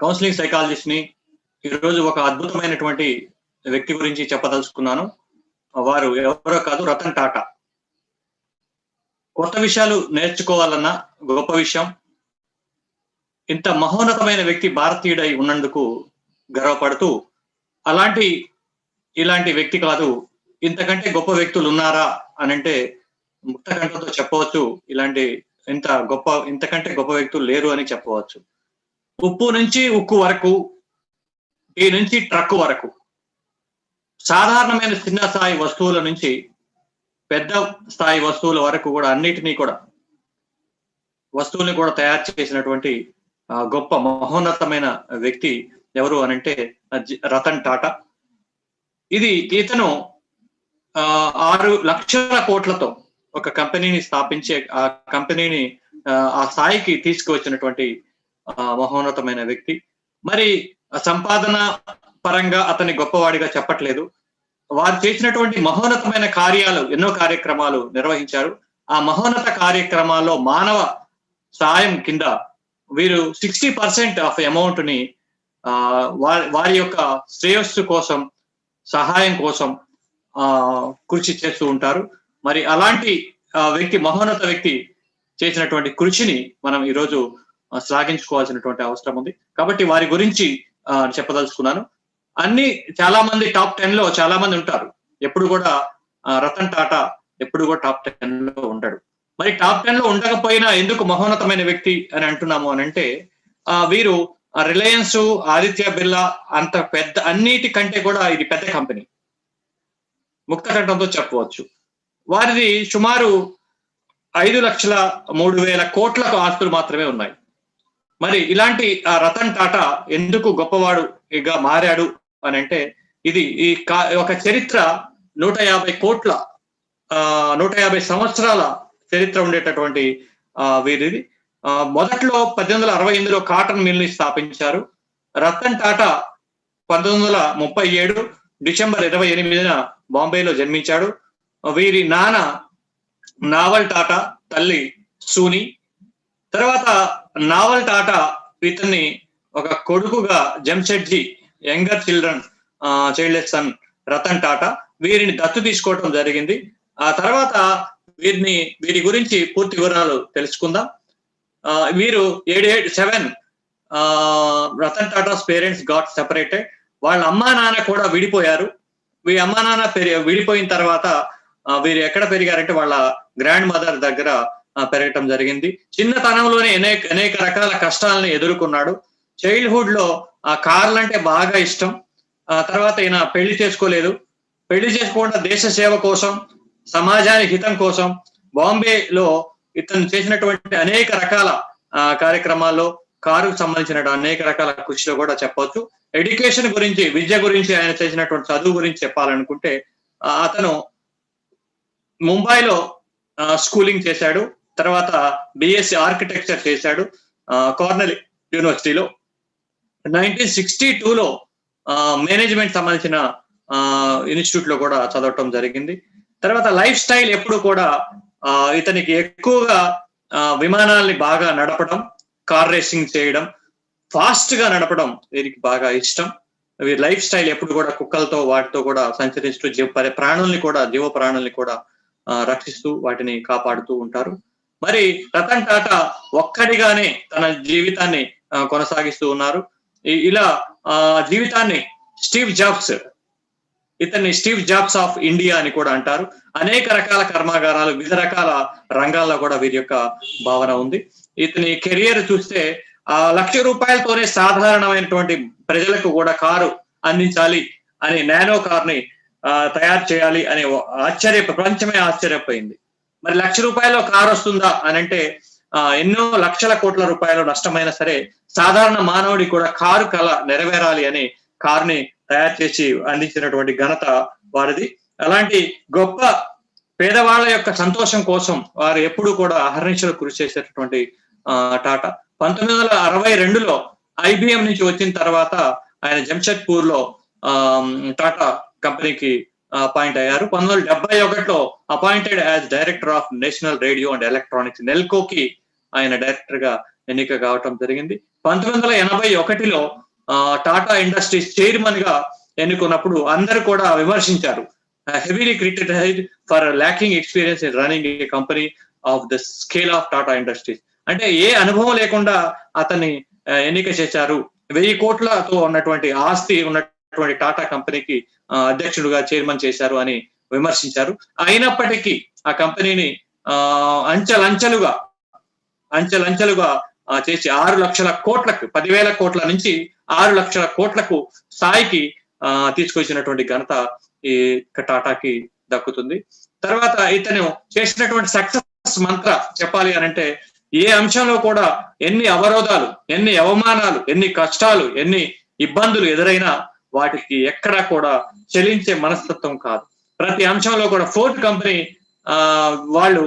Counselling సైకాలజిస్ట్ని ఈరోజు ఒక అద్భుతమైనటువంటి వ్యక్తి గురించి చెప్పదలుచుకున్నాను. వారు ఎవరో కాదు రతన్ టాటా. కొత్త విషయాలు నేర్చుకోవాలన్న గొప్ప విషయం. ఇంత మహోన్నతమైన వ్యక్తి భారతీయుడై ఉన్నందుకు గర్వపడుతూ అలాంటి ఇలాంటి వ్యక్తి కాదు ఇంతకంటే గొప్ప వ్యక్తులు ఉన్నారా అని అంటే ముక్త కంఠంతో చెప్పవచ్చు. ఇలాంటి ఇంత గొప్ప ఇంతకంటే గొప్ప వ్యక్తులు లేరు అని చెప్పవచ్చు. ఉప్పు నుంచి ఉక్కు వరకు ఈ నుంచి ట్రక్ వరకు. సాధారణమైన చిన్న స్థాయి వస్తువుల నుంచి పెద్ద స్థాయి వస్తువుల వరకు కూడా అన్నిటినీ కూడా వస్తువుల్ని కూడా తయారు చేసినటువంటి గొప్ప మహోన్నతమైన వ్యక్తి ఎవరు అనంటే రతన్ టాటా. ఇది ఇతను ఆ, ఆరు లక్షల కోట్లతో ఒక కంపెనీని స్థాపించే ఆ కంపెనీని ఆ, స్థాయికి తీసుకువచ్చినటువంటి ఆ, మహోన్నతమైన వ్యక్తి. మరి సంపాదన పరంగా అతని గొప్పవాడిగా చెప్పట్లేదు. వారు చేసినటువంటి మహోన్నతమైన కార్యాలు ఎన్నో కార్యక్రమాలు నిర్వహించారు. ఆ మహోన్నత కార్యక్రమాల్లో మానవ సాయం కింద వీరు సిక్స్టీ పర్సెంట్ ఆఫ్ అమౌంట్ని ఆ, వారి వారి యొక్క శ్రేయస్సు కోసం సహాయం కోసం ఆ కృషి చేస్తూ ఉంటారు. మరి అలాంటి ఆ, వ్యక్తి మహోన్నత వ్యక్తి చేసినటువంటి కృషిని మనం ఈరోజు శ్లాఘించుకోవాల్సినటువంటి అవసరం ఉంది. కాబట్టి వారి గురించి చెప్పదలుచుకున్నాను. అన్ని చాలా మంది టాప్ టెన్లో చాలా మంది ఉంటారు. ఎప్పుడు కూడా రతన్ టాటా ఎప్పుడు కూడా టాప్ టెన్లో ఉంటాడు మరి టాప్ టెన్లో ఉండకపోయినా ఎందుకు మహోన్నతమైన వ్యక్తి అని అంటున్నాము అని అంటే ఆ, వీరు రిలయన్స్ ఆదిత్య బిర్లా అంత పెద్ద అన్నిటి కంటే కూడా ఇది పెద్ద కంపెనీ. ముక్త కంఠంతో చెప్పవచ్చు. వారిది సుమారు ఐదు లక్షల మూడు వేల కోట్లకు ఆస్తులు మాత్రమే ఉన్నాయి. మరి ఇలాంటి ఆ రతన్ టాటా ఎందుకు గొప్పవాడుగా మారాడు అని అంటే ఇది ఈ ఒక చరిత్ర నూట యాభై కోట్ల ఆ నూట యాభై సంవత్సరాల చరిత్ర ఉండేటటువంటి వీరిది. మొదట్లో పద్దెనిమిది వందల అరవై ఎనిమిదిలో కాటన్ మిల్ని స్థాపించారు. రతన్ టాటా పంతొమ్మిది వందల ముప్పై ఏడు డిసెంబర్ ఇరవై ఎనిమిదిన బాంబేలో జన్మించాడు. వీరి నాన్న నావల్ టాటా తల్లి సూని. తర్వాత నావల్ టాటా ఇతన్ని ఒక కొడుకుగా Jamshedji younger children child son Ratan Tata వీరిని దత్తు తీసుకోవడం జరిగింది. ఆ తర్వాత వీరిని వీరి గురించి పూర్తి వివరాలు తెలుసుకుందాం. ఆ, వీరు ఏడు ఏడు seven Ratan Tata's parents got separated. వాళ్ళ అమ్మా నాన్న కూడా విడిపోయారు. వీ అమ్మా నాన్న విడిపోయిన తర్వాత వీరు ఎక్కడ పెరిగారంటే వాళ్ళ గ్రాండ్ మదర్ దగ్గర పెరగటం జరిగింది. చిన్నతనంలోనే అనేక అనేక రకాల కష్టాలను ఎదుర్కొన్నాడు. చైల్డ్హుడ్లో ఆ కార్లు అంటే బాగా ఇష్టం. ఆ తర్వాత ఈయన పెళ్ళి చేసుకోలేదు. పెళ్ళి చేసుకోకుండా దేశ సేవ కోసం సమాజానికి హితం కోసం బాంబేలో ఇతను చేసినటువంటి అనేక రకాల కార్యక్రమాల్లో కారుకు సంబంధించిన అనేక రకాల కృషిలో కూడా చెప్పొచ్చు ఎడ్యుకేషన్ గురించి విద్య గురించి ఆయన చేసినటువంటి చదువు గురించి చెప్పాలనుకుంటే అతను ముంబైలో స్కూలింగ్ చేశాడు. తర్వాత బిఎస్సి ఆర్కిటెక్చర్ చేశాడు కార్నల్ యూనివర్సిటీలో నైన్టీన్ సిక్స్టీ టూలో మేనేజ్మెంట్ సంబంధించిన ఆ, ఇన్స్టిట్యూట్లో కూడా చదవటం జరిగింది. తర్వాత లైఫ్ స్టైల్ ఎప్పుడు కూడా ఇతనికి ఎక్కువగా విమానాల్ని బాగా నడపడం కార్ రేసింగ్ చేయడం ఫాస్ట్గా నడపడం వీరికి బాగా ఇష్టం. లైఫ్ స్టైల్ ఎప్పుడు కూడా కుక్కలతో వాటితో కూడా సంచరిస్తూ జీవ ప్రాణుల్ని కూడా జీవ ప్రాణుల్ని కూడా రక్షిస్తూ వాటిని కాపాడుతూ ఉంటారు. మరి రతన్ టాటా ఒక్కడిగానే తన జీవితాన్ని కొనసాగిస్తూ ఉన్నారు. ఇలా ఆ జీవితాన్ని స్టీవ్ జాబ్స్ ఇతన్ని స్టీవ్ జాబ్స్ ఆఫ్ ఇండియా అని కూడా అంటారు. అనేక రకాల కర్మాగారాలు వివిధ రకాల రంగాల్లో కూడా వీరి యొక్క భావన ఉంది. ఇతని కెరియర్ చూస్తే ఆ లక్ష రూపాయలతోనే సాధారణమైనటువంటి ప్రజలకు కూడా కారు అందించాలి అని నానో కార్ని తయారు చేయాలి అనే ఆశ్చర్య ప్రపంచమే ఆశ్చర్యపోయింది. మరి లక్ష రూపాయల కారు వస్తుందా అని అంటే ఎన్నో లక్షల కోట్ల రూపాయలు నష్టమైనా సరే సాధారణ మానవుడి కూడా కారు కళ నెరవేరాలి అని కారుని తయారు చేసి అందించినటువంటి ఘనత వారిది. అలాంటి గొప్ప పేదవాళ్ళ యొక్క సంతోషం కోసం వారు ఎప్పుడు కూడా అహర్నిశలు కృషి చేసేటటువంటి ఆ, టాటా. పంతొమ్మిది వందల అరవై రెండులో ఐబిఎం నుంచి వచ్చిన తర్వాత ఆయన జంషెడ్పూర్లో ఆ, టాటా కంపెనీకి అపాయింట్ అయ్యారు. పంతొమ్మిది వందల డెబ్బై ఒకటిలో appointed as director of national radio and electronics. నెల్కోకి ఆయన డైరెక్టర్గా ఎన్నిక కావటం జరిగింది. పంతొమ్మిది వందల ఎనభై ఒకటిలో టాటా ఇండస్ట్రీస్ చైర్మన్గా ఎన్నుకున్నప్పుడు అందరు కూడా విమర్శించారు. Heavily criticize for lacking experience in running a company of the scale of Tata Industries అంటే ఏ అనుభవం లేకుండా అతన్ని ఎన్నిక చేశారు. వెయ్యి కోట్లతో ఉన్నటువంటి ఆస్తి ఉన్న ఉన్నటువంటి టాటా కంపెనీకి అధ్యక్షుడుగా చైర్మన్ చేశారు అని విమర్శించారు. అయినప్పటికీ ఆ కంపెనీని ఆ అంచెలంచెలుగా అంచెలంచెలుగా చేసి ఆరు లక్షల కోట్లకు పదివేల కోట్ల నుంచి ఆరు లక్షల కోట్లకు స్థాయికి తీసుకొచ్చినటువంటి ఘనత ఈ టాటాకి దక్కుతుంది. తర్వాత ఇతను చేసినటువంటి సక్సెస్ మంత్ర చెప్పాలి అని అంటే ఏ అంశంలో కూడా ఎన్ని అవరోధాలు ఎన్ని అవమానాలు ఎన్ని కష్టాలు ఎన్ని ఇబ్బందులు ఎదురైనా వాటికి ఎక్కడా కూడా చెలించే మనస్తత్వం కాదు. ప్రతి అంశంలో కూడా ఫోర్ట్ కంపెనీ ఆ వాళ్ళు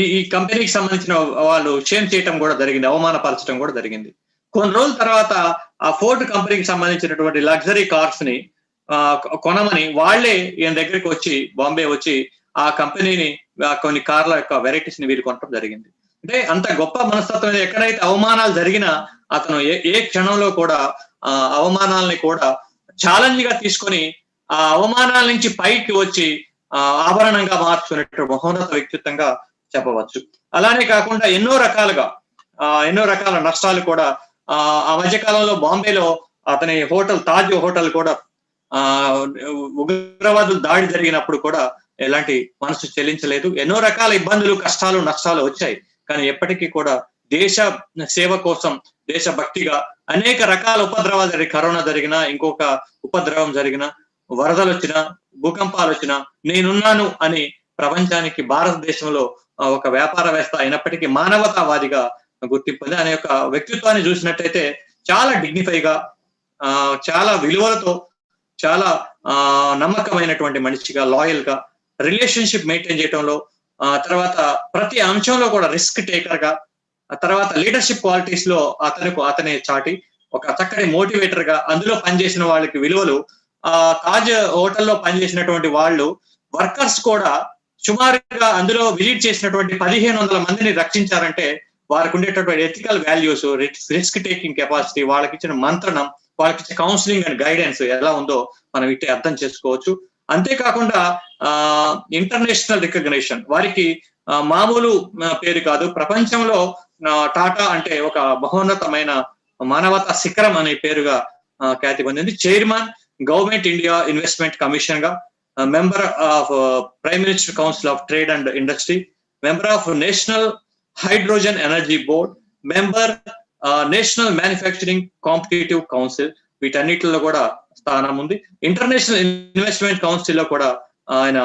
ఈ ఈ కంపెనీకి సంబంధించిన వాళ్ళు షేమ్ చేయటం కూడా జరిగింది అవమానపరచడం కూడా జరిగింది. కొన్ని రోజుల తర్వాత ఆ ఫోర్డ్ కంపెనీకి సంబంధించినటువంటి లగ్జరీ కార్స్ని కొనమని వాళ్ళే ఈయన దగ్గరికి వచ్చి బాంబే వచ్చి ఆ కంపెనీని కొన్ని కార్ల యొక్క వెరైటీస్ని వీరు కొనడం జరిగింది. అంటే అంత గొప్ప మనస్తత్వం ఎక్కడైతే అవమానాలు జరిగినా అతను ఏ ఏ క్షణంలో కూడా ఆ అవమానాలని కూడా ఛాలెంజ్గా తీసుకొని ఆ అవమానాల నుంచి పైకి వచ్చి ఆ ఆభరణంగా మార్చుకునేటువంటి మహోన్నత వ్యక్తిత్వంగా చెప్పవచ్చు. అలానే కాకుండా ఎన్నో రకాలుగా ఆ ఎన్నో రకాల నష్టాలు కూడా ఆ ఆ మధ్య కాలంలో బాంబేలో అతని హోటల్ తాజ్ హోటల్ కూడా ఆ ఉగ్రవాదులు దాడి జరిగినప్పుడు కూడా ఎలాంటి మనసు చెల్లించలేదు. ఎన్నో రకాల ఇబ్బందులు కష్టాలు నష్టాలు వచ్చాయి. కానీ ఎప్పటికీ కూడా దేశ సేవ కోసం దేశభక్తిగా అనేక రకాల ఉపద్రవాలు జరిగి కరోనా జరిగినా ఇంకొక ఉపద్రవం జరిగినా వరదలు వచ్చినా భూకంపాలు వచ్చినా నేనున్నాను అని ప్రపంచానికి భారతదేశంలో ఒక ఒక వ్యాపారవేత్త అయినప్పటికీ మానవతావాదిగా గుర్తింపుంది. అనే యొక్క వ్యక్తిత్వాన్ని చూసినట్టయితే చాలా డిగ్నిఫైగా ఆ చాలా విలువలతో చాలా ఆ నమ్మకమైనటువంటి మనిషిగా లాయల్గా రిలేషన్షిప్ మెయింటైన్ చేయడంలో ఆ తర్వాత ప్రతి అంశంలో కూడా రిస్క్ టేకర్గా ఆ తర్వాత లీడర్షిప్ క్వాలిటీస్లో అతనికి అతనే చాటి ఒక చక్కటి మోటివేటర్గా అందులో పనిచేసిన వాళ్ళకి విలువలు ఆ తాజ్ హోటల్లో పనిచేసినటువంటి వాళ్ళు వర్కర్స్ కూడా సుమారుగా అందులో విజిట్ చేసినటువంటి పదిహేను వందల మందిని రక్షించారంటే వారికి ఉండేటటువంటి ethical values risk taking capacity వాళ్ళకి ఇచ్చిన మంత్రణం వాళ్ళకి ఇచ్చిన కౌన్సిలింగ్ అండ్ గైడెన్స్ ఎలా ఉందో మనం ఇట్టే అర్థం చేసుకోవచ్చు. అంతేకాకుండా ఆ ఇంటర్నేషనల్ రికగ్నిషన్ వారికి మామూలు పేరు కాదు. ప్రపంచంలో టాటా అంటే ఒక మహోన్నతమైన మానవతా శిఖరం అనే పేరుగా ఖ్యాతి పొందింది. Chairman government India investment కమిషన్గా member of prime minister council of trade and industry member of national hydrogen energy board member national manufacturing competitive council వీటన్నిటిలో కూడా స్థానం ఉంది. ఇంటర్నేషనల్ ఇన్వెస్ట్మెంట్ కౌన్సిల్లో కూడా ఆయన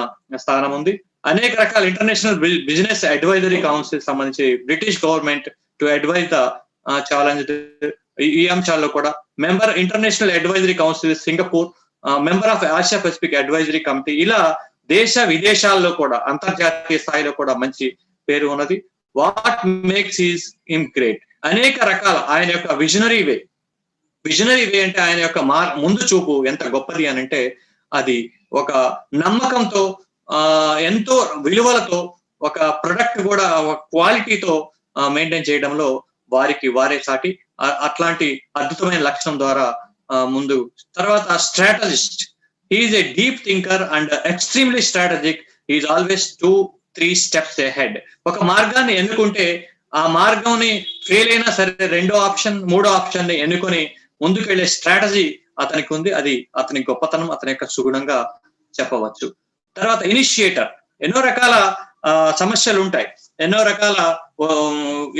స్థానం ఉంది. అనేక రకాల ఇంటర్నేషనల్ బిజినెస్ అడ్వైజరీ కౌన్సిల్ సంబంధించి British government to advise the challenge ఈ అంశాల్లో కూడా member international advisory council Singapore member of Asia Pacific advisory committee ఇలా దేశ విదేశాల్లో కూడా అంతర్జాతీయ స్థాయిలో కూడా మంచి పేరు ఉన్నది. What makes is in great అనేక రకాల ఆయన యొక్క విజనరీ వే విజనరీ వే అంటే ఆయన యొక్క మార్ ముందు చూపు ఎంత గొప్పది అని అంటే అది ఒక నమ్మకంతో ఆ ఎంతో విలువలతో ఒక ప్రొడక్ట్ కూడా ఒక క్వాలిటీతో మెయింటైన్ చేయడంలో వారికి వారే సాటి. అట్లాంటి అద్భుతమైన లక్షణం ద్వారా ఆ, ముందు. తర్వాత strategist is a deep thinker and extremely strategic is always two three steps head ఒక మార్గాన్ని ఎన్నుకుంటే ఆ మార్గంని ఫెయిల్ అయినా సరే రెండో ఆప్షన్ మూడో ఆప్షన్ని ఎన్నుకొని ముందుకెళ్ళే స్ట్రాటజీ అతనికి ఉంది అది అతని గొప్పతనం అతని యొక్క సుగుణంగా చెప్పవచ్చు. తర్వాత ఇనిషియేటర్. ఎన్నో రకాల ఆ, సమస్యలు ఉంటాయి ఎన్నో రకాల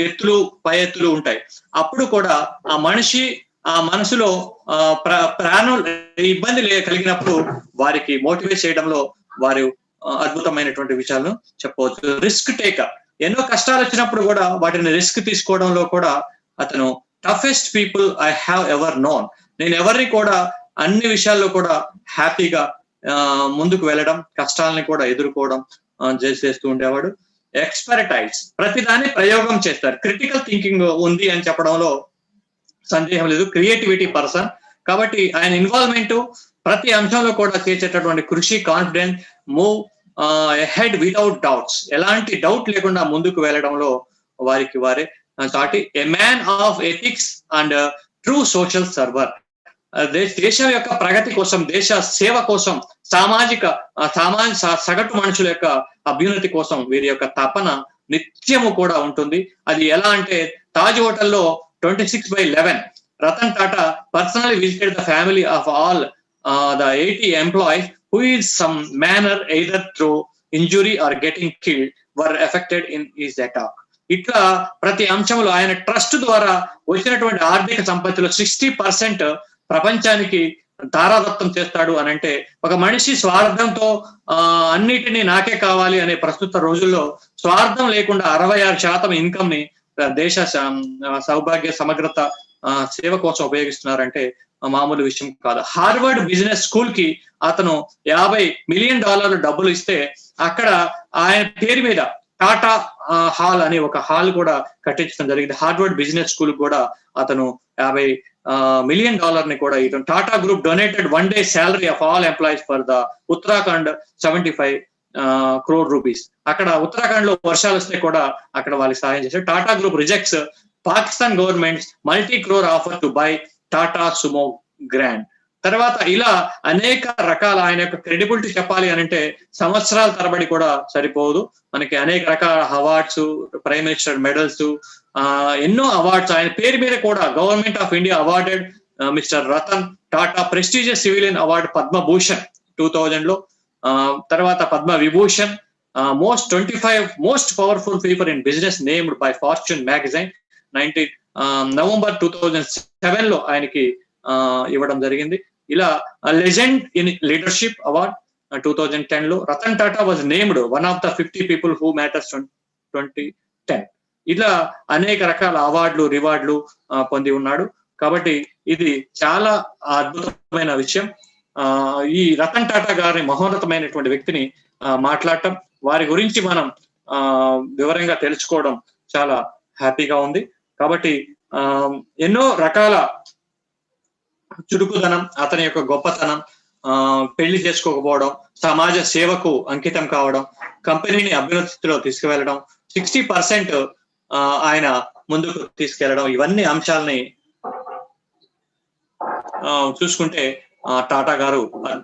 ఎత్తులు పై ఎత్తులు ఉంటాయి. అప్పుడు కూడా ఆ మనిషి ఆ మనసులో ఆ, ప్రాణం ఇబ్బంది లే- కలిగినప్పుడు వారికి మోటివేట్ చేయడంలో వారు అద్భుతమైనటువంటి విషయాలను చెప్పవచ్చు. Risk taker. ఎన్నో కష్టాలు వచ్చినప్పుడు కూడా వాటిని రిస్క్ తీసుకోవడంలో కూడా అతను toughest people I have ever known నేను ఎవరిని కూడా అన్ని విషయాల్లో కూడా హ్యాపీగా ఆ, ముందుకు వెళ్ళడం కష్టాలని కూడా ఎదుర్కోవడం ఆ, చేస్తూ ఉండేవాడు. ఎక్స్పర్టైజ్ ప్రతిదాన్ని ప్రయోగం చేస్తారు. క్రిటికల్ థింకింగ్ ఉంది అని చెప్పడంలో సందేహం లేదు. క్రియేటివిటీ పర్సన్ కాబట్టి ఆయన ఇన్వాల్వ్మెంట్ ప్రతి అంశంలో కూడా చేసేటటువంటి కృషి confidence move head without doubts ఎలాంటి డౌట్ లేకుండా ముందుకు వెళ్ళడంలో వారికి వారే కాబట్టి a man of ethics and true social server దేశం యొక్క ప్రగతి కోసం దేశ సేవ కోసం సామాజిక ఆ, సగటు మనుషుల యొక్క అభ్యున్నతి కోసం వీరి యొక్క తపన నిత్యము కూడా ఉంటుంది. అది ఎలా అంటే తాజ్ హోటల్లో twenty six by eleven Ratan Tata personally visited the family of all the eighty employees who is some manner either through injury or getting killed were affected in is attack. ఇట్లా ప్రతి అంశంలో ఆయన ట్రస్ట్ ద్వారా వచ్చినటువంటి ఆర్థిక సంపత్తిలో sixty percent ప్రపంచానికి ధారాదత్తం చేస్తాడు అని అంటే ఒక మనిషి స్వార్థంతో ఆ అన్నిటినీ నాకే కావాలి అనే ప్రస్తుత రోజుల్లో స్వార్థం లేకుండా అరవై ఆరు శాతం ఇన్కమ్ని దేశ సౌభాగ్య సమగ్రత సేవ కోసం ఉపయోగిస్తున్నారంటే మామూలు విషయం కాదు. హార్వర్డ్ బిజినెస్ స్కూల్కి అతను యాభై మిలియన్ డాలర్ల డబ్బులు ఇస్తే అక్కడ ఆయన పేరు మీద టాటా హాల్ అనే ఒక హాల్ కూడా కట్టించడం జరిగింది. హార్వర్డ్ బిజినెస్ స్కూల్ కూడా అతను యాభై మిలియన్ డాలర్ని కూడా ఇతను Tata group donated one day salary of all employees for the Uttarakhand seventy five crore rupees. అక్కడ ఉత్తరాఖండ్లో వర్షాలు వస్తే కూడా అక్కడ వాళ్ళకి సహాయం చేశారు. Tata group rejects Pakistan government multi crore offer to buy Tata Sumo Grand. తర్వాత ఇలా అనేక రకాల ఆయన యొక్క క్రెడిబిలిటీ చెప్పాలి అని అంటే సంవత్సరాల తరబడి కూడా సరిపోదు. మనకి అనేక రకాల అవార్డ్స్ ప్రైమ్ మినిస్టర్ మెడల్స్ ఆ ఎన్నో అవార్డ్స్ ఆయన పేరు మీద కూడా government of India awarded mister Ratan Tata prestigious civilian award Padma Bhushan two థౌజండ్లో. ఆ, తర్వాత Padma Vibhushan most twenty five most powerful people in business named by Fortune magazine nineteen November two thousand సెవెన్లో ఆయనకి ఇవ్వడం జరిగింది. ఇలా legend in leadership award two thousand టెన్లో Ratan Tata was named one of the fifty people who matters twenty ten ఇలా అనేక రకాల అవార్డులు రివార్డులు uh, పొంది ఉన్నాడు. కాబట్టి ఇది చాలా అద్భుతమైన విషయం. ఆ ఈ రతన్ టాటా గారి మహోన్నతమైనటువంటి వ్యక్తిని మాట్లాడటం వారి గురించి మనం ఆ వివరంగా తెలుసుకోవడం చాలా హ్యాపీగా ఉంది. కాబట్టి ఆ ఎన్నో రకాల చురుకుదనం అతని యొక్క గొప్పతనం ఆ పెళ్ళి చేసుకోకపోవడం సమాజ సేవకు అంకితం కావడం కంపెనీని అభివృద్ధిలో తీసుకువెళ్ళడం సిక్స్టీ పర్సెంట్ ఆయన ముందుకు తీసుకెళ్ళడం ఇవన్నీ అంశాలని ఆ, చూసుకుంటే టాటా గారు